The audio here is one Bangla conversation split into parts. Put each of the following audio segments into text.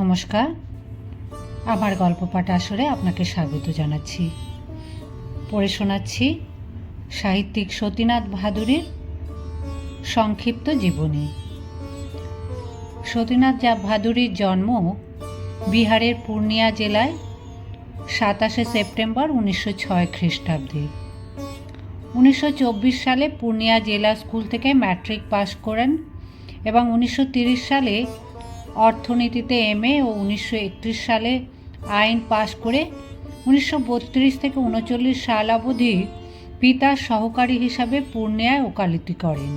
নমস্কার। আমার গল্প পাঠ আসরে আপনাকে স্বাগত জানাচ্ছি। পড়ে শোনাচ্ছি সাহিত্যিক সতীনাথ ভাদুরীর সংক্ষিপ্ত জীবনী। সতীনাথ যা ভাদুরীর জন্ম বিহারের পূর্ণিয়া জেলায় সাতাশে সেপ্টেম্বর উনিশশো ছয় খ্রিস্টাব্দে। উনিশশো চব্বিশ সালে পূর্ণিয়া জেলা স্কুল থেকে ম্যাট্রিক পাশ করেন এবং উনিশশো তিরিশ সালে অর্থনীতিতে এমএ ও উনিশশো একত্রিশ সালে আইন পাশ করে উনিশশো বত্রিশ থেকে উনচল্লিশ সাল অবধি পিতার সহকারী হিসাবে পূর্ণিয়ায় ওকালতি করেন।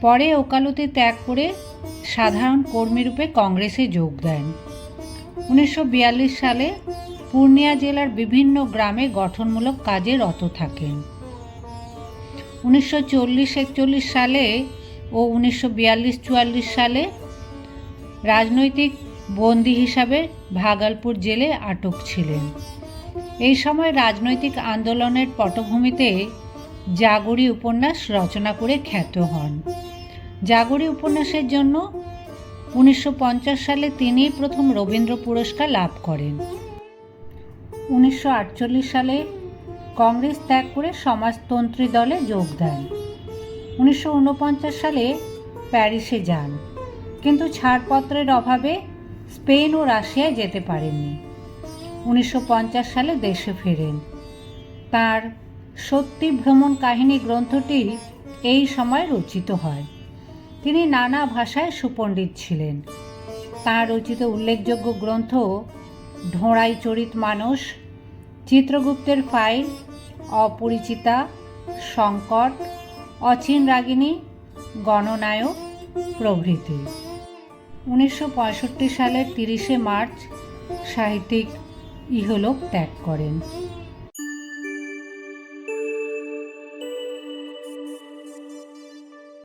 পরে ওকালতি ত্যাগ করে সাধারণ কর্মীরূপে কংগ্রেসে যোগ দেন। উনিশশো বিয়াল্লিশ সালে পূর্ণিয়া জেলার বিভিন্ন গ্রামে গঠনমূলক কাজে রত থাকেন। উনিশশো চল্লিশ একচল্লিশ সালে ও উনিশশো বিয়াল্লিশ চুয়াল্লিশ সালে রাজনৈতিক বন্দী হিসাবে ভাগলপুর জেলে আটক ছিলেন। এই সময় রাজনৈতিক আন্দোলনের পটভূমিতে জাগরি উপন্যাস রচনা করে খ্যাত হন। জাগরি উপন্যাসের জন্য উনিশশো পঞ্চাশ সালে তিনি প্রথম রবীন্দ্র পুরস্কার লাভ করেন। উনিশশো আটচল্লিশ সালে কংগ্রেস ত্যাগ করে সমাজতন্ত্রী দলে যোগ দেন। উনিশশো ঊনপঞ্চাশ সালে প্যারিসে যান। কিন্তু ছাড়পত্রের অভাবে স্পেন ও রাশিয়ায় যেতে পারেননি। উনিশশো পঞ্চাশ সালে দেশে ফেরেন। তার সত্যি ভ্রমণ কাহিনী গ্রন্থটি এই সময় রচিত হয়। তিনি নানা ভাষায় সুপণ্ডিত ছিলেন। তাঁর রচিত উল্লেখযোগ্য গ্রন্থ ঢোঁড়াই চরিত মানুষ চিত্রগুপ্তের ফাইল, অপরিচিতা, সংকট, অচিন রাগিনী, গণনায়ক প্রভৃতি। উনিশশো পঁয়ষট্টি সালের তিরিশে মার্চ সাহিত্যিক ইহলোক ত্যাগ করেন।